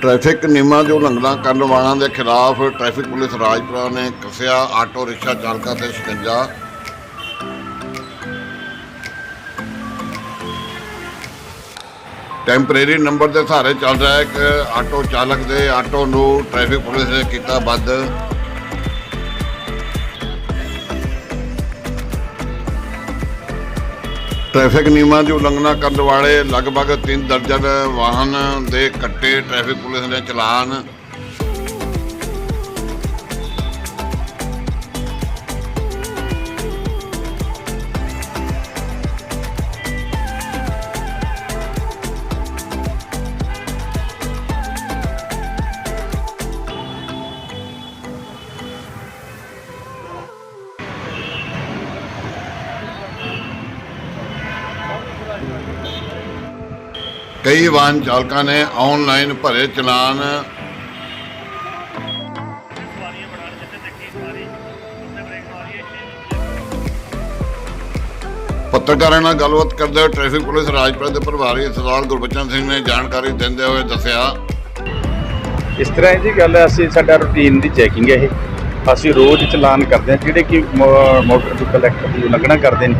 Traffic ਨਿਯਮਾਂ ਦੀ ਉਲੰਘਣਾ ਕਰਨ ਵਾਲਿਆਂ ਦੇ ਖਿਲਾਫ ਟ੍ਰੈਫਿਕ ਪੁਲਿਸ ਰਾਜਪੁਰਾ ਨੇ ਕੱਸਿਆ ਆਟੋ ਰਿਕਸ਼ਾ ਚਾਲਕਾਂ ਤੇ ਸ਼ਿਕੰਜਾ। ਟੈਂਪਰੇਰੀ ਨੰਬਰ ਦੇ ਸਹਾਰੇ ਚੱਲ ਰਿਹਾ ਇੱਕ ਆਟੋ ਚਾਲਕ ਦੇ ਆਟੋ ਨੂੰ ਟ੍ਰੈਫਿਕ ਪੁਲਿਸ ਨੇ ਕੀਤਾ ਬੰਦ। ਟ੍ਰੈਫਿਕ ਨਿਯਮਾਂ ਦੀ ਉਲੰਘਣਾ ਕਰਨ ਵਾਲੇ ਲਗਭਗ 3 ਦਰਜਨ ਵਾਹਨ ਦੇ ਕੱਟੇ, ਟ੍ਰੈਫਿਕ ਪੁਲਿਸ ਨੇ ਚਲਾਨ ਕਈ ਵਾਹਨ ਚਾਲਕਾਂ ਨੇ ਆਨਲਾਈਨ ਭਰੇ ਚਲਾਨ। ਪੱਤਰਕਾਰਾਂ ਨਾਲ ਗੱਲਬਾਤ ਕਰਦੇ ਹੋਏ ਟ੍ਰੈਫਿਕ ਪੁਲਿਸ ਰਾਜਪੁਰਾ ਦੇ ਪ੍ਰਭਾਰੀ ਸਰਦਾਰ ਗੁਰਬਚਨ ਸਿੰਘ ਨੇ ਜਾਣਕਾਰੀ ਦਿੰਦੇ ਹੋਏ ਦੱਸਿਆ। ਇਸ ਤਰ੍ਹਾਂ ਦੀ ਗੱਲ ਹੈ, ਅਸੀਂ ਸਾਡਾ ਰੂਟੀਨ ਦੀ ਚੈਕਿੰਗ ਹੈ ਇਹ। ਅਸੀਂ ਰੋਜ਼ ਚਲਾਨ ਕਰਦੇ ਹਾਂ, ਜਿਹੜੇ ਕਿ ਮੋਟਰ ਵਹੀਕਲ ਐਕਟ ਦੀ ਉਲੰਘਣਾ ਕਰਦੇ ਨੇ।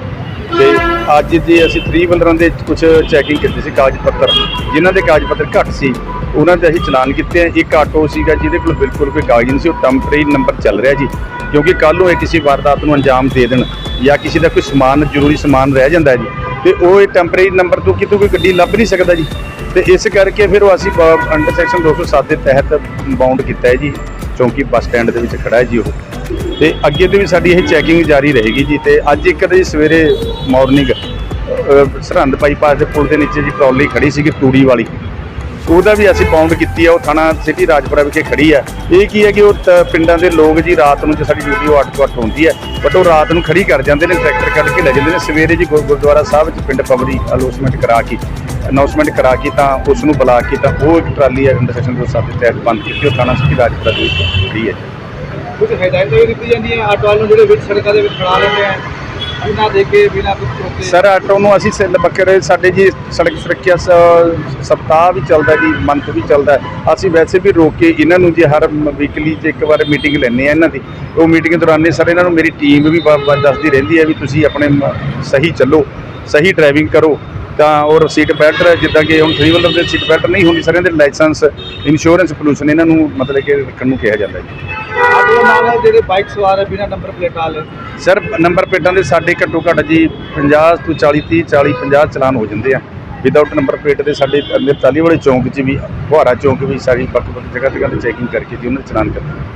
ਤੇ ਅੱਜ ਜੇ ਅਸੀਂ 3 ਬੰਦਰਾਂ ਦੇ ਕੁਝ ਚੈਕਿੰਗ ਕੀਤੀ ਸੀ ਕਾਗਜ਼ ਪੱਤਰ। ਜਿਨ੍ਹਾਂ ਦੇ ਕਾਗਜ਼ ਪੱਤਰ ਘੱਟ ਸੀ, ਉਹਨਾਂ ਦੇ ਅਸੀਂ ਚਲਾਨ ਕੀਤੇ ਆ। ਇੱਕ ਆਟੋ ਸੀਗਾ ਜਿਹਦੇ ਕੋਲ ਬਿਲਕੁਲ ਕੋਈ ਕਾਗਜ਼ ਨਹੀਂ ਸੀ, ਉਹ ਟੈਂਪਰੇਰੀ ਨੰਬਰ ਚੱਲ ਰਿਹਾ ਜੀ। ਕਿਉਂਕਿ ਕੱਲ ਨੂੰ ਇਹ ਕਿਸੇ ਵਾਰਦਾਤ ਨੂੰ ਅੰਜਾਮ ਦੇ ਦੇਣ ਜਾਂ ਕਿਸੇ ਦਾ ਕੋਈ ਸਮਾਨ, ਜ਼ਰੂਰੀ ਸਮਾਨ ਰਹਿ ਜਾਂਦਾ ਜੀ। ਤੇ ਉਹ ਇਹ ਟੈਂਪਰੇਰੀ ਨੰਬਰ ਤੋਂ ਕਿਤੋਂ ਕੋਈ ਗੱਡੀ ਲੱਭ ਨਹੀਂ ਸਕਦਾ ਜੀ। ਤੇ ਇਸ ਕਰਕੇ ਫਿਰ ਉਹ ਅਸੀਂ ਅੰਡਰ ਸੈਕਸ਼ਨ 207 ਦੇ ਤਹਿਤ ਬਾਉਂਡ ਕੀਤਾ ਹੈ ਜੀ। ਚੌਂਕੀ ਬੱਸ ਸਟੈਂਡ ਦੇ ਵਿੱਚ ਖੜਾ ਹੈ ਜੀ ਉਹ। ਤੇ ਅੱਗੇ ਤੋਂ ਵੀ ਸਾਡੀ ਇਹ ਚੈਕਿੰਗ ਜਾਰੀ ਰਹੇਗੀ ਜੀ ਤੇ ਅੱਜ ਇੱਕ ਤਾਂ ਜੀ ਸਵੇਰੇ ਮਾਰਨਿੰਗ ਸਰਹੰਦ ਬਾਈਪਾਸ ਦੇ ਪੁਲ ਦੇ ਨੀਚੇ ਜੀ ਟਰਾਲੀ ਖੜੀ ਸੀਗੀ ਤੂੜੀ ਵਾਲੀ। ਉਹਦਾ ਵੀ ਅਸੀਂ ਬਾਉਂਡ ਕੀਤੀ ਆ, ਉਹ ਥਾਣਾ ਸਿਟੀ ਰਾਜਪੁਰਾ ਵਿਖੇ ਖੜੀ ਆ। ਇਹ ਕੀ ਹੈ ਕਿ ਉਹ ਤ- ਪਿੰਡਾਂ ਦੇ ਲੋਕ ਜੀ ਰਾਤ ਨੂੰ ਜੇ ਸਾਡੀ ਡਿਊਟੀ ਉਹ 8 ਤੋਂ 8 ਹੁੰਦੀ ਹੈ ਬਟ ਉਹ ਰਾਤ ਨੂੰ ਖੜੀ ਕਰ ਜਾਂਦੇ ਨੇ ਟਰੈਕਟਰ ਕੱਢ ਕੇ ਲੈ ਜਾਂਦੇ ਨੇ। ਸਵੇਰੇ ਜੀ ਗੁਰ- ਗੁਰਦੁਆਰਾ ਸਾਹਿਬ ਵਿੱਚ ਪਿੰਡ ਪਬੜੀ ਅਲੌਸਮੈਂਟ ਕਰਾ ਕੇ ਅਨਾਉਂਸਮੈਂਟ ਕਰਾ ਕੇ ਤਾਂ ਉਸ ਨੂੰ ਬੁਲਾ ਕੇ ਤਾਂ ਉਹ ਇੱਕ ਟਰਾਲੀ ਅੰਡਰ ਸੈਕਸ਼ਨ 207 ਦੇ ਤਹਿਤ ਬੰਦ ਕੀਤੀ, ਉਹ ਥਾਣਾ ਸਿਟੀ ਰਾਜਪੁਰਾ ਦੇ ਵਿੱਚ ਖੜੀ ਹੈ ਕੁਝ ਹਦਾਇਤਾਂ ਵੀ ਦਿੱਤੀ ਜਾਂਦੀਆਂ, ਆਟੋ ਵਾਲਿਆਂ ਨੂੰ ਜਿਹੜੇ ਵਿੱਚ ਸੜਕਾਂ ਦੇ ਵਿੱਚ ਖੜਾ ਲੈਂਦੇ ਆ ਬਿਨਾਂ ਦੇਖੇ ਬਿਨਾਂ ਕੁਝ ਰੋਕੇ ਸਰ, ਆਟੋ ਨੂੰ ਅਸੀਂ ਸਿੱਲ ਬੱਕਰੇ ਸਾਡੇ ਜੀ ਸੜਕ ਸੁਰੱਖਿਆ ਸ- ਸਪਤਾਹ ਵੀ ਚੱਲਦਾ ਜੀ, ਮੰਥ ਵੀ ਚੱਲਦਾ ਅਸੀਂ ਵੈਸੇ ਵੀ ਰੋਕ ਕੇ ਇਹਨਾਂ ਨੂੰ ਜੀ ਹਰ ਵੀਕਲੀ 'ਚ ਇੱਕ ਵਾਰ ਮੀਟਿੰਗ ਲੈਂਦੇ ਆ ਇਹਨਾਂ ਦੀ। ਉਹ ਮੀਟਿੰਗ ਦੌਰਾਨ ਸਰ, ਇਹਨਾਂ ਨੂੰ ਮੇਰੀ ਟੀਮ ਵੀ ਬ- ਬ- ਦੱਸਦੀ ਰਹਿੰਦੀ ਹੈ ਵੀ ਤੁਸੀਂ ਆਪਣੇ ਮ- ਸਹੀ ਚੱਲੋ, ਸਹੀ ਡਰਾਈਵਿੰਗ ਕਰੋ। ਤਾਂ ਔਰ ਸੀਟ ਬੈਲਟ ਜਿੱਦਾਂ ਕਿ ਹੁਣ ਥ੍ਰੀ ਵੀਲਰ ਦੇ ਸੀਟ ਬੈਲਟ ਨਹੀਂ ਹੁੰਦੀ, ਸਰ, ਇਹਦੇ ਲਾਇਸੈਂਸ ਇੰਸ਼ੋਰੈਂਸ ਪੋਲੂਸ਼ਨ ਇਹਨਾਂ ਨੂੰ ਮਤਲਬ ਕਿ ਰੱਖਣ ਨੂੰ ਕਿਹਾ ਜਾਂਦਾ ਜੀ। ਨਾਲ ਜਿਹੜੇ ਬਾਈਕ ਸਵਾਰ ਹੈ, ਬਿਨਾਂ ਨੰਬਰ ਪਲੇਟ ਵਾਲੇ। ਸਰ ਨੰਬਰ ਪਲੇਟਾਂ ਦੇ ਸਾਡੇ ਘੱਟੋ ਘੱਟ ਜੀ 50 ਤੋਂ 40 30 40 50 ਚਲਾਨ ਹੋ ਜਾਂਦੇ ਆ। ਵਿਦਆਊਟ ਨੰਬਰ ਪਲੇਟ ਦੇ ਸਾਡੇ ਅੰਦਰ ਨਿਰਤਾਲੀ ਵਾਲੇ ਚੌਂਕ 'ਚ ਵੀ, ਫੁਹਾਰਾ ਚੌਂਕ ਵੀ ਸਾਰੀ ਵੱਖ ਵੱਖ ਜਗ੍ਹਾ ਜਗ੍ਹਾ ਤੇ ਚੈਕਿੰਗ ਕਰਕੇ ਜੀ ਉਹਨਾਂ ਦੇ ਚਲਾਨ ਕਰਦੇ